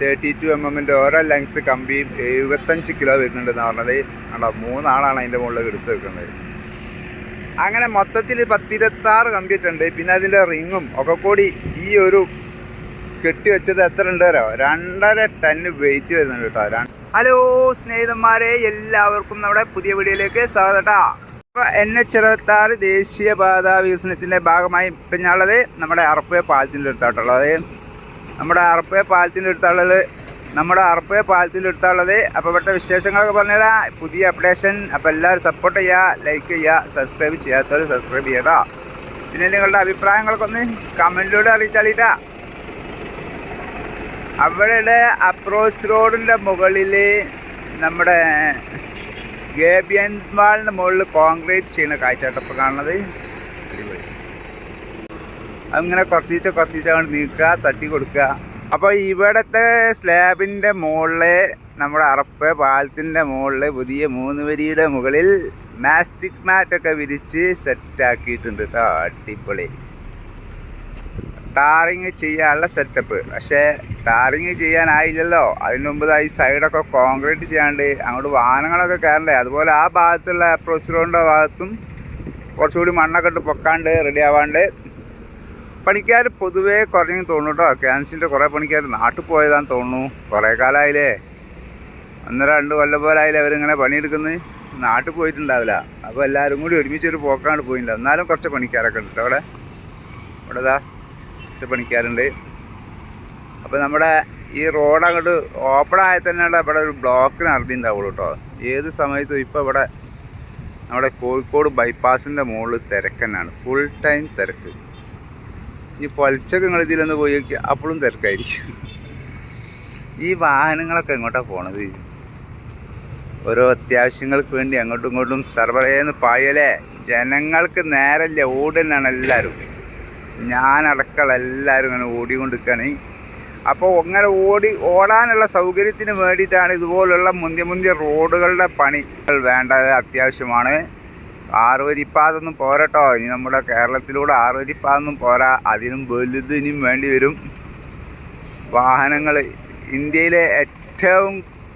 Thirty two M എമ്മിന്റെ ഓരോ length കമ്പിയും എഴുപത്തഞ്ച് കിലോ വരുന്നുണ്ടെന്ന് പറഞ്ഞത്. കണ്ടോ മൂന്നാളാണ് അതിന്റെ മുകളിൽ എടുത്ത് വെക്കുന്നത്. അങ്ങനെ മൊത്തത്തിൽ പത്തിരുപത്താറ് കമ്പിയിട്ടുണ്ട്. പിന്നെ അതിന്റെ റിങ്ങും ഒക്കെ കൂടി ഈ ഒരു കെട്ടി വെച്ചത് എത്ര ഉണ്ട് തരോ രണ്ടര ടണ്ണ് വെയിറ്റ് വരുന്നുണ്ട് കേട്ടോ. ഹലോ സ്നേഹിതന്മാരെ എല്ലാവർക്കും നമ്മുടെ പുതിയ വീഡിയോയിലേക്ക് സ്വാഗതം കേട്ടോ അപ്പോൾ എൻ എച്ച് ഇരുപത്താറ് ദേശീയപാത വികസനത്തിന്റെ ഭാഗമായി ഇപ്പം ഞാനുള്ളത് നമ്മുടെ അറപ്പുഴ പാലത്തിന്റെ അടുത്തായിട്ടുള്ളത് നമ്മുടെ അറപ്പുഴ പാലത്തിന്റെ അടുത്തുള്ളത് നമ്മുടെ അറപ്പുഴ പാലത്തിന്റെ അടുത്തുള്ളത്. അപ്പോൾ ഇവിടുത്തെ വിശേഷങ്ങളൊക്കെ പറഞ്ഞതാ പുതിയ അപ്ഡേഷൻ. അപ്പോൾ എല്ലാവരും സപ്പോർട്ട് ചെയ്യുക ലൈക്ക് ചെയ്യുക സബ്സ്ക്രൈബ് ചെയ്യാത്തവർ സബ്സ്ക്രൈബ് ചെയ്യട്ടോ. പിന്നെ നിങ്ങളുടെ അഭിപ്രായങ്ങളൊക്കെ ഒന്ന് കമന്റിലൂടെ അറിയിച്ചാളിട്ടാ അവിടെ അപ്രോച്ച് റോഡിന്റെ മുകളിൽ നമ്മുടെ ഗേബിയൻ വാളിന്റെ മുകളിൽ കോൺക്രീറ്റ് ചെയ്യുന്ന കാഴ്ചയായിട്ട് കാണുന്നത്. അടിപൊളി. അങ്ങനെ കുറച്ചീച്ച കുറച്ചീച്ച കൊണ്ട് നീക്കുക തട്ടി കൊടുക്കുക. അപ്പോൾ ഇവിടുത്തെ സ്ലാബിന്റെ മുകളിൽ നമ്മുടെ അറപ്പ് പാലത്തിന്റെ മുകളിൽ പുതിയ മൂന്ന് വരിയുടെ മുകളിൽ മാസ്റ്റിക് മാറ്റൊക്കെ വിരിച്ച് സെറ്റാക്കിയിട്ടുണ്ട് കേട്ടോ അടിപൊളി. ടാറിങ് ചെയ്യാനുള്ള സെറ്റപ്പ്. പക്ഷേ ടാറിങ് ചെയ്യാനായില്ലല്ലോ. അതിന് മുമ്പ് ഈ സൈഡൊക്കെ കോൺക്രീറ്റ് ചെയ്യാണ്ട് അങ്ങോട്ട് വാഹനങ്ങളൊക്കെ കയറണ്ടേ. അതുപോലെ ആ ഭാഗത്തുള്ള അപ്രോച്ച് റോഡിന്റെ ഭാഗത്തും കുറച്ചുകൂടി മണ്ണൊക്കെ ഇട്ട് പൊക്കാണ്ട് റെഡി ആവാണ്ട് പണിക്കാർ പൊതുവേ കുറഞ്ഞു തോന്നുന്നു കേട്ടോ ക്യാൻസിന്റെ കുറേ പണിക്കാർ നാട്ടിൽ പോയതാന്ന് തോന്നുന്നു. കുറേ കാലമായില്ലേ ഒന്നര രണ്ട് കൊല്ലം പോലായില്ലേ അവരിങ്ങനെ പണിയെടുക്കുന്നത് നാട്ടിൽ പോയിട്ടുണ്ടാവില്ല. അപ്പോൾ എല്ലാവരും കൂടി ഒരുമിച്ച് ഒരു പോക്കാണ്ട് പോയില്ല എന്നാലും കുറച്ച് പണിക്കാരൊക്കെ ഉണ്ട് അവിടെ. ഇവിടെ ദാ കുറച്ച് പണിക്കാരുണ്ട്. അപ്പോൾ നമ്മുടെ ഈ റോഡ് അങ്ങോട്ട് ഓപ്പൺ ആയ തന്നെയുള്ള ഇവിടെ ഒരു ബ്ലോക്ക് ഉണ്ടാവുള്ളൂ കേട്ടോ ഏത് സമയത്തും ഇപ്പോൾ ഇവിടെ നമ്മുടെ കോഴിക്കോട് ബൈപ്പാസിന്റെ മുകളിൽ തിരക്കന്നാണ് ഫുൾ ടൈം തിരക്ക്. ഈ പൊലച്ചൊക്കെ നിങ്ങൾ ഇതിലൊന്ന് പോയി നോക്കി അപ്പോഴും തിരക്കായിരിക്കും. ഈ വാഹനങ്ങളൊക്കെ എങ്ങോട്ടാണ് പോണത്? ഓരോ അത്യാവശ്യങ്ങൾക്ക് വേണ്ടി അങ്ങോട്ടും ഇങ്ങോട്ടും സർവറേന്ന് പായലേ. ജനങ്ങൾക്ക് നേരല്ല ഓടുന്നാണ് എല്ലാവരും ഞാനടക്കള എല്ലാവരും ഇങ്ങനെ ഓടിക്കൊണ്ടിരിക്കുകയാണ് അപ്പോൾ അങ്ങനെ ഓടി ഓടാനുള്ള സൗകര്യത്തിന് വേണ്ടിയിട്ടാണ് ഇതുപോലുള്ള മുന്തിയ മുന്തിയ റോഡുകളുടെ പണികൾ വേണ്ടത് അത്യാവശ്യമാണ്. ആറുവരിപ്പാതൊന്നും പോരട്ടോ. ഇനി നമ്മുടെ കേരളത്തിലൂടെ ആറുവരിപ്പാതൊന്നും പോരാ. അതിനും വലുതിനും വേണ്ടി വരും വാഹനങ്ങൾ ഇന്ത്യയിലെ ഏറ്റവും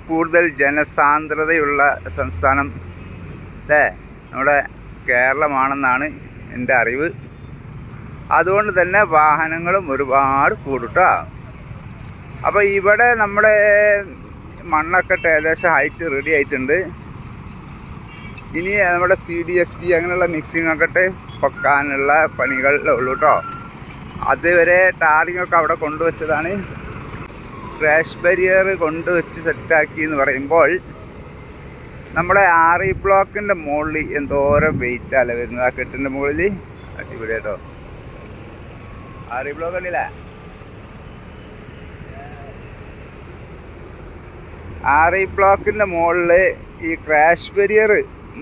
കൂടുതൽ ജനസാന്ദ്രതയുള്ള സംസ്ഥാനം അല്ലേ നമ്മുടെ കേരളമാണെന്നാണ് എന്റെ അറിവ്. അതുകൊണ്ട് തന്നെ വാഹനങ്ങളും ഒരുപാട് കൂടുട്ടോ. അപ്പോൾ ഇവിടെ നമ്മുടെ മണ്ണൊക്കെ ഏകദേശം ഹൈറ്റ് റെഡി ആയിട്ടുണ്ട്. ഇനി നമ്മുടെ സി ഡി എസ് പി അങ്ങനെയുള്ള മിക്സിംഗ് ഒക്കെ പൊക്കാനുള്ള പണികൾ ഉള്ളൂ കേട്ടോ അതുവരെ ടാറിംഗ് ഒക്കെ അവിടെ കൊണ്ടുവച്ചതാണ്. ക്രാഷ് ബരിയർ കൊണ്ടുവച്ച് സെറ്റാക്കി എന്ന് പറയുമ്പോൾ നമ്മുടെ ആർ ഇ ബ്ലോക്കിന്റെ മുകളിൽ എന്തോരം വെയിറ്റ് അല്ല വരുന്നത്? ആ കെട്ടിന്റെ മുകളിൽ? അടിപൊളി കേട്ടോ ആർ ഇ ബ്ലോക്ക് അല്ല ആർ ഇ ബ്ലോക്കിന്റെ മുകളിൽ ഈ ക്രാഷ് ബാരിയർ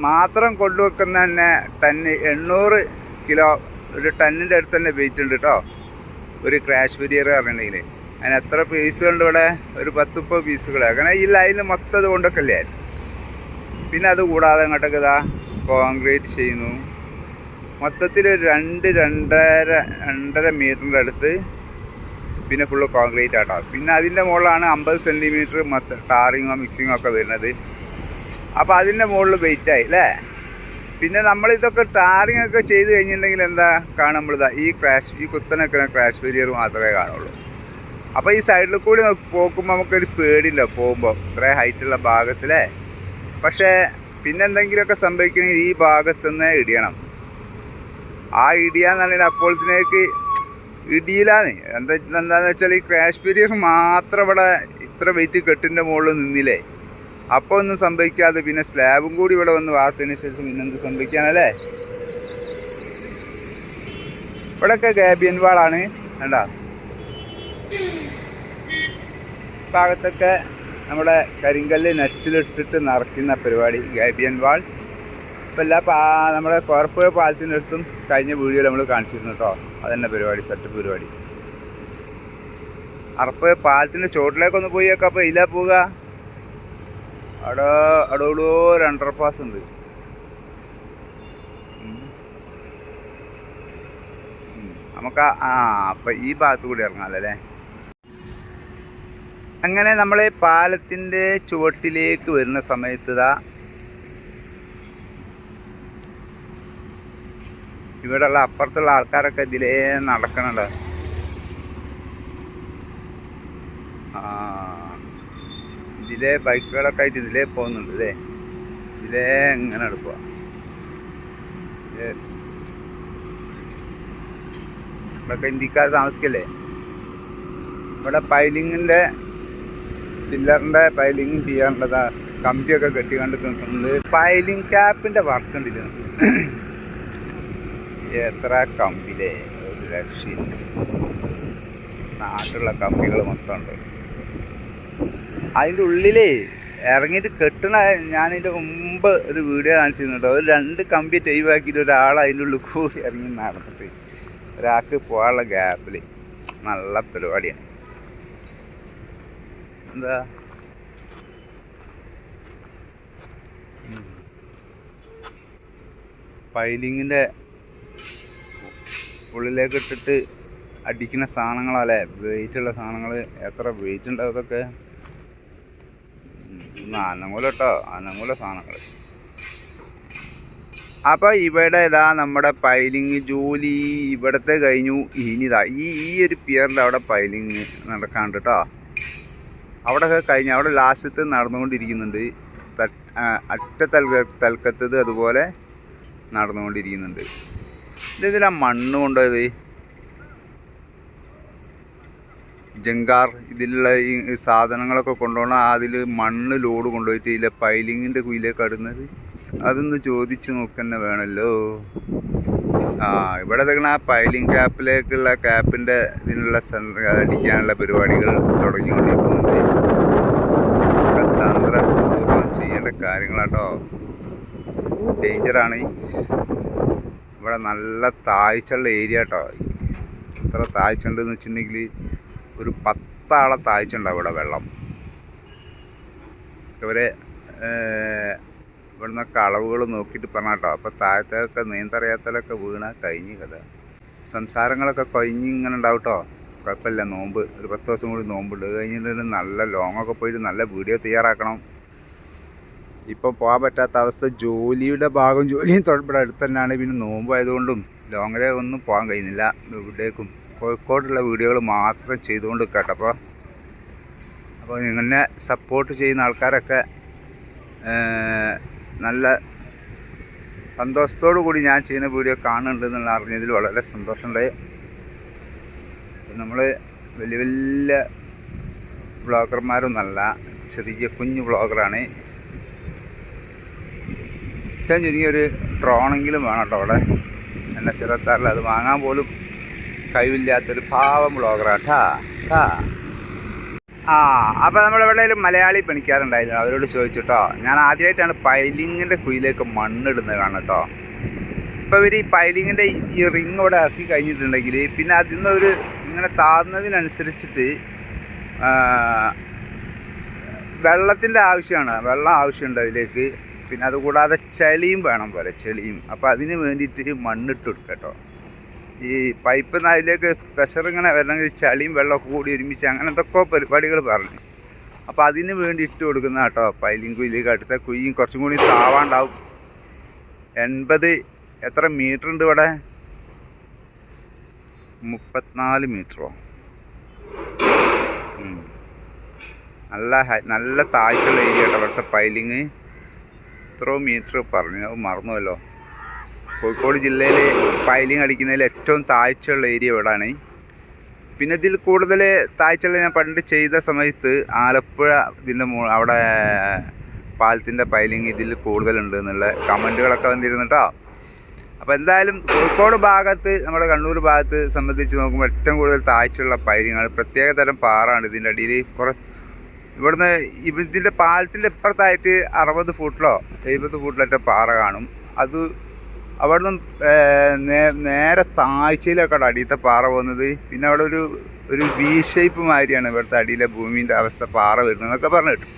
മാത്രം കൊണ്ടുവെക്കുന്ന തന്നെ ടന്ന് എണ്ണൂറ് കിലോ ഒരു ടന്നിന്റെ അടുത്ത് തന്നെ വെയിറ്റ് ഉണ്ട് കേട്ടോ ഒരു ക്രാഷ് ബരിയർ പറഞ്ഞിട്ടുണ്ടെങ്കിൽ അതിന് എത്ര പീസുകളുണ്ട് ഇവിടെ? ഒരു പത്ത് മുപ്പത് പീസുകൾ അങ്ങനെ ഈ ലൈനിൽ മൊത്തം അത് കൊണ്ടൊക്കെ പിന്നെ അത് കൂടാതെ അങ്ങോട്ടൊക്കെ ഇതാ കോൺക്രീറ്റ് ചെയ്യുന്നു. മൊത്തത്തിൽ ഒരു രണ്ട് രണ്ടര രണ്ടര മീറ്ററിന്റെ അടുത്ത് പിന്നെ ഫുള്ള് കോൺക്രീറ്റ് ആട്ടോ പിന്നെ അതിന്റെ മുകളിലാണ് അമ്പത് സെന്റിമീറ്റർ മൊത്തം ടാറിങ്ങോ മിക്സിങ്ങോ ഒക്കെ വരുന്നത്. അപ്പോൾ അതിന്റെ മുകളിൽ വെയിറ്റ് ആയി അല്ലേ? പിന്നെ നമ്മളിതൊക്കെ ടാറിങ് ഒക്കെ ചെയ്ത് കഴിഞ്ഞിട്ടുണ്ടെങ്കിൽ എന്താ? കാണുമ്പോഴിതാ ഈ ക്രാഷ് ഈ കുത്തനൊക്കെ ക്രാഷ് ബരിയർ മാത്രമേ കാണുള്ളൂ. അപ്പോൾ ഈ സൈഡിൽ കൂടി പോകുമ്പോൾ നമുക്കൊരു പേടില്ല പോകുമ്പോൾ ഇത്രയും ഹൈറ്റുള്ള ഭാഗത്തിലെ. പക്ഷേ പിന്നെ എന്തെങ്കിലുമൊക്കെ സംഭവിക്കണമെങ്കിൽ ഈ ഭാഗത്തുനിന്ന് ഇടിയണം. ആ ഇടിയാന്ന് പറഞ്ഞാൽ അപ്പോഴത്തേക്ക് ഇടിയിലാന്ന് എന്താ എന്താണെന്ന് വെച്ചാൽ ഈ ക്രാഷ് ബരിയർ മാത്രം ഇവിടെ ഇത്ര വെയിറ്റ് കെട്ടിന്റെ മുകളിൽ നിന്നില്ലേ? അപ്പോൾ ഒന്നും സംഭവിക്കാതെ പിന്നെ സ്ലാബും കൂടി ഇവിടെ വന്ന് വാർത്തതിന് ശേഷം പിന്നെ എന്ത് സംഭവിക്കാനല്ലേ? ഇവിടെയൊക്കെ ഗാബിയൻ വാളാണ് വേണ്ട ഭാഗത്തൊക്കെ നമ്മുടെ കരിങ്കല്ല് നെറ്റിലിട്ടിട്ട് നിറയ്ക്കുന്ന പരിപാടി ഗാബിയൻ വാൾ. ഇപ്പം എല്ലാ പാ നമ്മുടെ കോർപ്പുഴ പാലത്തിന്റെ അടുത്തും കഴിഞ്ഞ വീഡിയോയിൽ നമ്മൾ കാണിച്ചിരുന്നു കേട്ടോ. അതന്നെ പരിപാടി സെറ്റപ്പ് പരിപാടി. അറപ്പ് പാലത്തിന്റെ ചോട്ടിലേക്കൊന്ന് പോയി നോക്കാം അപ്പോൾ ഇല്ല പോവുക അവിടെ അവിടെ ഒരു അണ്ടർപാസ് ഉണ്ട്. നമുക്ക് ആ അപ്പം ഈ ഭാഗത്ത് കൂടി ഇറങ്ങാമല്ലേ അങ്ങനെ നമ്മൾ പാലത്തിന്റെ ചുവട്ടിലേക്ക് വരുന്ന സമയത്ത് ഇതാ ഇവിടെയുള്ള അപ്പുറത്തുള്ള ആൾക്കാരൊക്കെ ഇതിലേ നടക്കണുണ്ട്. ആ. ഇതിലെ ബൈക്കുകളൊക്കെ ആയിട്ട് ഇതിലേ പോകുന്നുണ്ട് അല്ലേ? ഇതിലേ എങ്ങനെ എടുക്കുക ഇവിടെയൊക്കെ ഇന്ത്യക്കാർ താമസിക്കല്ലേ? ഇവിടെ പൈലിങ്ങിന്റെ പില്ലറിന്റെ പൈലിങ്ങും ചെയ്യാറുള്ളതാ കമ്പിയൊക്കെ കെട്ടി കണ്ട് നിൽക്കുന്നത് പൈലിംഗ് ക്യാപ്പിന്റെ വർക്ക് ഉണ്ടല്ലോ എത്ര കമ്പിലേ? ഒരു രക്ഷയില്ല നാട്ടിലുള്ള കമ്പികൾ മൊത്തം ഉണ്ട്. അതിന്റെ ഉള്ളിലേ ഇറങ്ങിയിട്ട് കെട്ടണ ഞാനതിന്റെ മുമ്പ് ഒരു വീഡിയോ കാണിച്ചിരുന്നുണ്ടോ ഒരു രണ്ട് കമ്പി ടൈവാക്കിയിട്ട് ഒരാൾ അതിന്റെ ഉള്ളിൽ കൂടി ഇറങ്ങി നടന്നിട്ട് ഒരാൾക്ക് പോകാനുള്ള ഗ്യാപ്പിൽ നല്ല പരിപാടിയാണ്. എന്താ? പൈലിങ്ങിന്റെ ഉള്ളിലേക്ക് ഇട്ടിട്ട് അടിക്കുന്ന സാധനങ്ങളല്ലേ? വെയിറ്റുള്ള സാധനങ്ങൾ എത്ര വെയിറ്റ് ഉണ്ടാവും അതൊക്കെ? ഉം, അനങ്ങൂല കേട്ടോ അനങ്ങൂല സാധനങ്ങൾ അപ്പോൾ ഇവിടെ ഇതാ നമ്മുടെ പൈലിങ് ജോലി ഇവിടത്തെ കഴിഞ്ഞു. ഇനിതാ ഈ ഈ ഒരു പിയറിന്റെ അവിടെ പൈലിങ് നടക്കാണ്ട് കേട്ടോ അവിടെ കഴിഞ്ഞ് അവിടെ ലാസ്റ്റത്ത് നടന്നുകൊണ്ടിരിക്കുന്നുണ്ട്. അറ്റ തൽക തൽക്കത്തത് അതുപോലെ നടന്നുകൊണ്ടിരിക്കുന്നുണ്ട്. ഇതെന്തിനാ മണ്ണ് കൊണ്ടുപോയത് ജങ്കാർ ഇതിലുള്ള ഈ സാധനങ്ങളൊക്കെ കൊണ്ടുപോകണം. അതിൽ മണ്ണ് ലോഡ് കൊണ്ടുപോയിട്ട് ഇതിലെ പൈലിങ്ങിന്റെ കുയിലേക്ക് അടുന്നത് അതൊന്ന് ചോദിച്ചു നോക്കന്നെ വേണമല്ലോ ആ ഇവിടെ തന്നെ ആ പൈലിംഗ് ക്യാപ്പിലേക്കുള്ള ക്യാപ്പിന്റെ ഇതിനുള്ള സെന്റർ അടിക്കാനുള്ള പരിപാടികൾ തുടങ്ങിക്കൊണ്ടിരിക്കുന്നുണ്ട്. തന്ത്രപൂർവം ചെയ്യേണ്ട കാര്യങ്ങളാട്ടോ. ഡേഞ്ചറാണ് ഇവിടെ നല്ല താഴ്ചയുള്ള ഏരിയ കേട്ടോ എത്ര താഴ്ച ഉണ്ടെന്ന് വെച്ചിട്ടുണ്ടെങ്കിൽ ഒരു പത്താളെ താഴ്ചയുണ്ടാവും ഇവിടെ വെള്ളം. ഇവരെ ഇവിടുന്നൊക്കെ അളവുകൾ നോക്കിയിട്ട് പറഞ്ഞ കേട്ടോ. അപ്പോൾ താഴത്തൊക്കെ നീന്തറിയാത്തലൊക്കെ വീണാൽ കഴിഞ്ഞ് കഥ. സംസാരങ്ങളൊക്കെ കഴിഞ്ഞ് ഇങ്ങനെ ഉണ്ടാവും കേട്ടോ. കുഴപ്പമില്ല നോമ്പ്. ഒരു പത്ത് ദിവസം കൂടി നോമ്പുണ്ട്. അത് കഴിഞ്ഞിട്ട് നല്ല ലോങ്ങൊക്കെ പോയിട്ട് നല്ല വീഡിയോ തയ്യാറാക്കണം. ഇപ്പം പോകാൻ പറ്റാത്ത അവസ്ഥ. ജോലിയുടെ ഭാഗം ജോലിയും തൊഴിൽപ്പെടെ അടുത്ത് തന്നെയാണ്. പിന്നെ നോമ്പ് ആയതുകൊണ്ടും ലോങ്ങിലെ ഒന്നും പോകാൻ കഴിയുന്നില്ല. ഇവിടേക്കും കോഴിക്കോടുള്ള വീഡിയോകൾ മാത്രം ചെയ്തുകൊണ്ട് കേട്ടപ്പോൾ അപ്പോൾ നിങ്ങളെ സപ്പോർട്ട് ചെയ്യുന്ന ആൾക്കാരൊക്കെ നല്ല സന്തോഷത്തോടു കൂടി ഞാൻ ചെയ്യുന്ന വീഡിയോ കാണുന്നുണ്ട് എന്നുള്ള അറിഞ്ഞതിൽ വളരെ സന്തോഷമുണ്ട് നമ്മൾ വലിയ വലിയ ബ്ലോഗർമാരൊന്നല്ല ചെറിയ കുഞ്ഞു ബ്ലോഗറാണ് ഇഷ്ടം ചുരുങ്ങിയൊരു ഡ്രോണെങ്കിലും വേണം കേട്ടോ അവിടെ. എന്നെ ചെറുത്താറില്ല അത് വാങ്ങാൻ പോലും കഴിവില്ലാത്തൊരു പാവം വ്ളോഗറാട്ടാ ട്ടാ ആ അപ്പോൾ നമ്മൾ എവിടെയെങ്കിലും മലയാളി പണിക്കാറുണ്ടായിരുന്നു അവരോട് ചോദിച്ചിട്ടോ. ഞാൻ ആദ്യമായിട്ടാണ് പൈലിങ്ങിന്റെ കുയിലേക്ക് മണ്ണിടുന്നത് കാണട്ടോ ഇപ്പോൾ ഇവർ ഈ പൈലിങ്ങിന്റെ ഈ റിങ് ഇവിടെ ഇറക്കി കഴിഞ്ഞിട്ടുണ്ടെങ്കിൽ പിന്നെ അതിൽ നിന്ന് ഒരു ഇങ്ങനെ താഴ്ന്നതിനനുസരിച്ചിട്ട് വെള്ളത്തിന്റെ ആവശ്യമാണ്. വെള്ളം ആവശ്യമുണ്ട് അതിലേക്ക്. പിന്നെ അതുകൂടാതെ ചെളിയും വേണം പോലെ ചെളിയും. അപ്പോൾ അതിന് വേണ്ടിയിട്ട് മണ്ണിട്ട് കൊടുക്കട്ടോ കേട്ടോ ഈ പൈപ്പ് അതിലേക്ക് പ്രഷർ ഇങ്ങനെ വരണമെങ്കിൽ ചളിയും വെള്ളമൊക്കെ കൂടി ഒരുമിച്ച് അങ്ങനെ എന്തൊക്കെയോ പരിപാടികൾ പറഞ്ഞു. അപ്പോൾ അതിന് വേണ്ടി ഇട്ട് കൊടുക്കുന്ന കേട്ടോ പൈലിങ് കുയിലേക്ക് അടുത്ത കുയിയും കുറച്ചും കൂടി താവാണ്ടാവും. എൺപത് എത്ര മീറ്റർ ഉണ്ട് ഇവിടെ? മുപ്പത്തിനാല് മീറ്ററോ നല്ല നല്ല താഴ്ചയുള്ള ഏരിയ കേട്ടോ ഇവിടുത്തെ പൈലിങ്. എത്രയോ മീറ്റർ പറഞ്ഞു അത് മറന്നുവല്ലോ കോഴിക്കോട് ജില്ലയിൽ പൈലിങ് അടിക്കുന്നതിൽ ഏറ്റവും താഴ്ചയുള്ള ഏരിയ ഇവിടെയാണ് പിന്നെ ഇതിൽ കൂടുതൽ താഴ്ചയുള്ള ഞാൻ പണ്ട് ചെയ്ത സമയത്ത് ആലപ്പുഴ ഇതിന്റെ മൂ അവിടെ പാലത്തിന്റെ പൈലിങ് ഇതിൽ കൂടുതലുണ്ട് എന്നുള്ള കമന്റുകളൊക്കെ വന്നിരുന്നിട്ടോ. അപ്പോൾ എന്തായാലും കോഴിക്കോട് ഭാഗത്ത് നമ്മുടെ കണ്ണൂർ ഭാഗത്ത് സംബന്ധിച്ച് നോക്കുമ്പോൾ ഏറ്റവും കൂടുതൽ താഴ്ചയുള്ള പൈലിങ്ങാണ്. പ്രത്യേക തരം പാറാണ് ഇതിന്റെ അടിയിൽ. കുറേ ഇവിടുന്ന് ഇവ- ഇതിന്റെ പാലത്തിന്റെ ഇപ്പുറത്തായിട്ട് അറുപത് ഫുട്ടിലോ എഴുപത് ഫുട്ടിലൊക്കെ പാറ കാണും. അത് അവിടുന്ന് നേരെ താഴ്ചയിലൊക്കെയാണ് അടിയത്തെ പാറ പോകുന്നത്. പിന്നെ അവിടെ ഒരു ഒരു വി ഷേപ്പ് മാതിരിയാണ് ഇവിടുത്തെ അടിയിലെ ഭൂമിന്റെ അവസ്ഥ പാറ വരുന്നത് എന്നൊക്കെ പറഞ്ഞു കിട്ടും.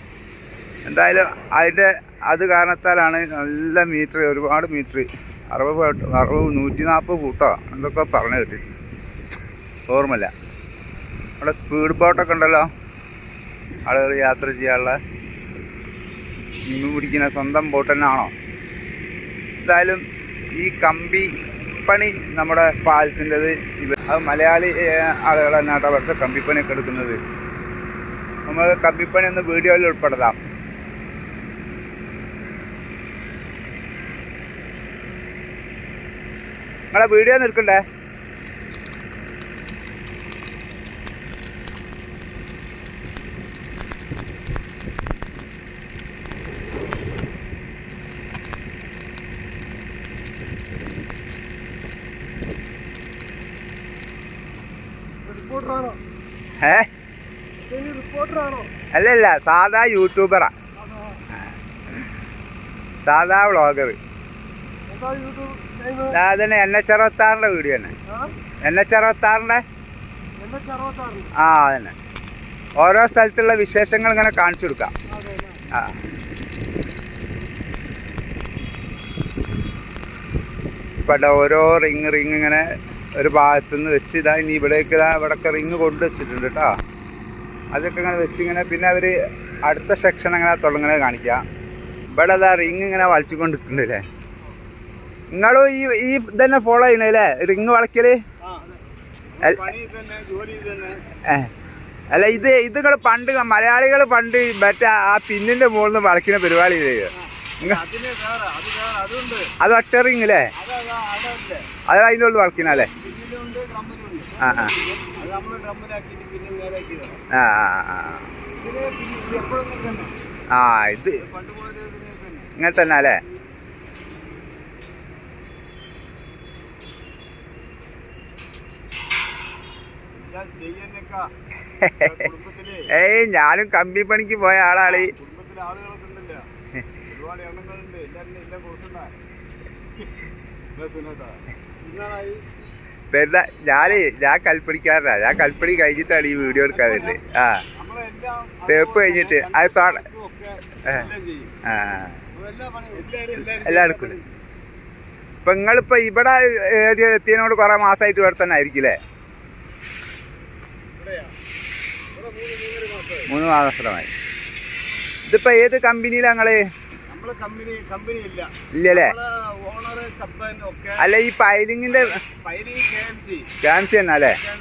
എന്തായാലും അതിന്റെ അത് കാരണത്താലാണ് നല്ല മീറ്റർ ഒരുപാട് മീറ്റർ അറുപത് അറുപത് നൂറ്റി നാൽപ്പത് കൂട്ടോ എന്തൊക്കെ പറഞ്ഞു കിട്ടി ഓർമ്മല്ല അവിടെ സ്പീഡ് ബോട്ടൊക്കെ ഉണ്ടല്ലോ. ആളുകൾ യാത്ര ചെയ്യാനുള്ള. മീൻ പിടിക്കുന്ന സ്വന്തം ബോട്ട് എന്തായാലും ഈ കമ്പി പണി നമ്മുടെ പാലത്തിന്റെത് അത് മലയാളി ആളുകൾ തന്നെയാട്ടോ അവിടുത്തെ കമ്പിപ്പണിയൊക്കെ എടുക്കുന്നത്. നമ്മൾ കമ്പിപ്പണി ഒന്ന് വീഡിയോയിൽ ഉൾപ്പെടുത്താം. നിങ്ങളെ വീഡിയോ നിൽക്കണ്ടേ റിപ്പോർട്ടറാണോ അല്ല അല്ല സാധാ യൂട്യൂബറാ സാധാ വ്ളോഗർ അതന്നെ എൻ എച്ച് അറുപത്താറിന്റെ വീഡിയോ തന്നെ. എൻ എച്ച് അറുപത്താറിന്റെ ആ അതന്നെ. ഓരോ സ്ഥലത്തുള്ള വിശേഷങ്ങൾ ഇങ്ങനെ കാണിച്ചു കൊടുക്കാം. ആ. ഇവിടെ ഓരോ റിങ് റിങ് ഇങ്ങനെ ഒരു ഭാഗത്തുനിന്ന് വെച്ച് ഇതാ ഇനി ഇവിടേക്ക് ഇതാ ഇവിടെയൊക്കെ റിങ് കൊണ്ടുവച്ചിട്ടുണ്ട് കേട്ടോ. അതൊക്കെ ഇങ്ങനെ വെച്ച് ഇങ്ങനെ പിന്നെ അവർ അടുത്ത സെക്ഷൻ അങ്ങനെ തുടങ്ങണ കാണിക്കുക ഇവിടെ അതാ റിങ് ഇങ്ങനെ വളച്ചുകൊണ്ട് നിൽക്കുന്നുണ്ടല്ലേ നിങ്ങളും ഈ ഈ ഇതന്നെ ഫോളോ ചെയ്യണല്ലേ റിങ് വളയ്ക്കൽ? അല്ല ഇത് ഇത് നിങ്ങൾ പണ്ട് മലയാളികൾ പണ്ട് മറ്റേ ആ പിന്നിന്റെ മുകളിൽ നിന്ന് വളയ്ക്കുന്ന പരിപാടി ചെയ്യുക അത് ഒറ്റ റിങ് അല്ലേ അത് അതിന്റെ ഉള്ളിൽ ഡ്രമ്മിലുണ്ട് ആ ആ. ആ ഇത് ഇങ്ങനെ തന്നെ അല്ലേ? ഏയ് ഞാനും കമ്പി പണിക്ക് പോയ ആളാണ്. ഒരുപാട് എണ്ണങ്ങളുണ്ട്. എല്ലാവരും എല്ലാം കൊടുക്കണ്ട. പെരുന്നാ ഞാൻ ഞാൻ കൽപ്പണിക്കാരനാ. ഞാൻ കൽപ്പണി കഴിഞ്ഞിട്ടാണ് ഈ വീഡിയോ എടുക്കാൻ ആ. തേപ്പ് കഴിഞ്ഞിട്ട് അത് തോട ആ. എല്ലാ എടുക്കും ഇപ്പൊ നിങ്ങളിപ്പോ ഇവിടെ എത്തിയതിനോട് കുറെ മാസമായിട്ട് ഇവിടെ തന്നെ ആയിരിക്കില്ലേ മൂന്ന് മാസമായി ഇതിപ്പോ ഏത് കമ്പനിയിലാണ് ഞങ്ങൾ ഇല്ലല്ലേ? അല്ല ഈ പൈലിങ്ങിന്റെ പൈലിംഗ് കെ എം സി ക്യാൻസി തന്നെ അല്ലേ പക്ഷേ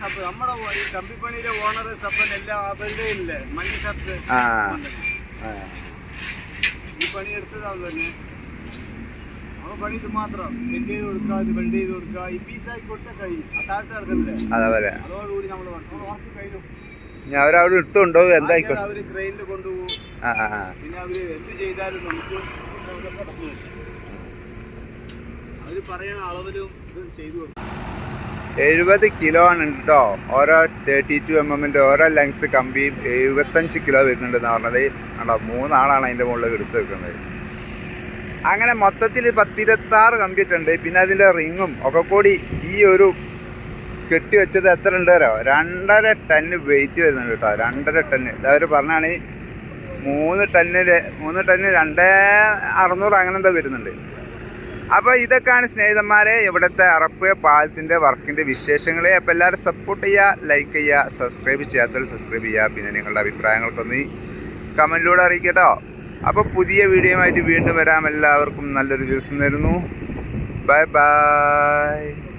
സബ് നമ്മുടെ ഈ കമ്പിപ്പണിയിലെ ഓണർ സബ്ബൻ എല്ലാം അവരുടെ ഇല്ലേ? മഞ്ഞ ഷർട്ട് ആ. ആ. ഈ തന്നെ. മാത്രം. സെറ്റ് ചെയ്ത് കൊടുക്കുക ഇത് വെൽഡ് ചെയ്ത് കൊടുക്കുക ഈ പീസായി കൊടുത്താൽ കഴിയും ആ താഴത്ത് നടക്കുന്നില്ലേ അതേപോലെ അതോടുകൂടി നമ്മൾ വർക്ക് കഴിഞ്ഞു അവരവിടെ ഇട്ടുണ്ടോ? എന്തായിക്കോട്ടെ? അവർ ട്രെയിനിൽ കൊണ്ടുപോകും. പിന്നെ അവർ എന്ത് ചെയ്താലും നമുക്ക് പ്രശ്നമില്ല അവർ പറയണ അളവിലും ഇത് ചെയ്തു കൊടുക്കും. എഴുപത് കിലോ ആണ് കേട്ടോ ഓരോ തേർട്ടി ടു എം എമ്മിന്റെ ഓരോ ലെങ്ത് കമ്പിയും എഴുപത്തഞ്ച് കിലോ വരുന്നുണ്ടെന്ന് പറഞ്ഞത്. ആണോ മൂന്നാളാണ് അതിന്റെ മുകളിൽ എടുത്ത് വെക്കുന്നത്. അങ്ങനെ മൊത്തത്തിൽ പത്തിരുപത്താറ് കമ്പ്യൂട്ടർ ഉണ്ട് പിന്നെ അതിന്റെ റിങ്ങും ഒക്കെ കൂടി ഈ ഒരു കെട്ടി വെച്ചത് എത്ര ഉണ്ട് രണ്ടര ടണ്ണ് വെയിറ്റ് വരുന്നുണ്ട് കേട്ടോ രണ്ടര ടണ്ണ് അവർ പറഞ്ഞാണ് മൂന്ന് ടണ്ണിൽ മൂന്ന് ടണ്ണ് രണ്ടേ അറുന്നൂറ് അങ്ങനെ എന്തോ വരുന്നുണ്ട്. അപ്പോൾ ഇതൊക്കെയാണ് സ്നേഹിതന്മാരെ ഇവിടുത്തെ അറപ്പ് പാലത്തിന്റെ വർക്കിന്റെ വിശേഷങ്ങൾ അപ്പോൾ എല്ലാവരും സപ്പോർട്ട് ചെയ്യുക ലൈക്ക് ചെയ്യുക സബ്സ്ക്രൈബ് ചെയ്യാത്തവർ സബ്സ്ക്രൈബ് ചെയ്യുക. പിന്നെ നിങ്ങളുടെ അഭിപ്രായങ്ങൾക്കൊന്ന് കമന്റിലൂടെ അറിയിക്കട്ടോ. അപ്പോൾ പുതിയ വീഡിയോയുമായിട്ട് വീണ്ടും വരാം. എല്ലാവർക്കും നല്ലൊരു ദിവസം തരുന്നു. Bye bye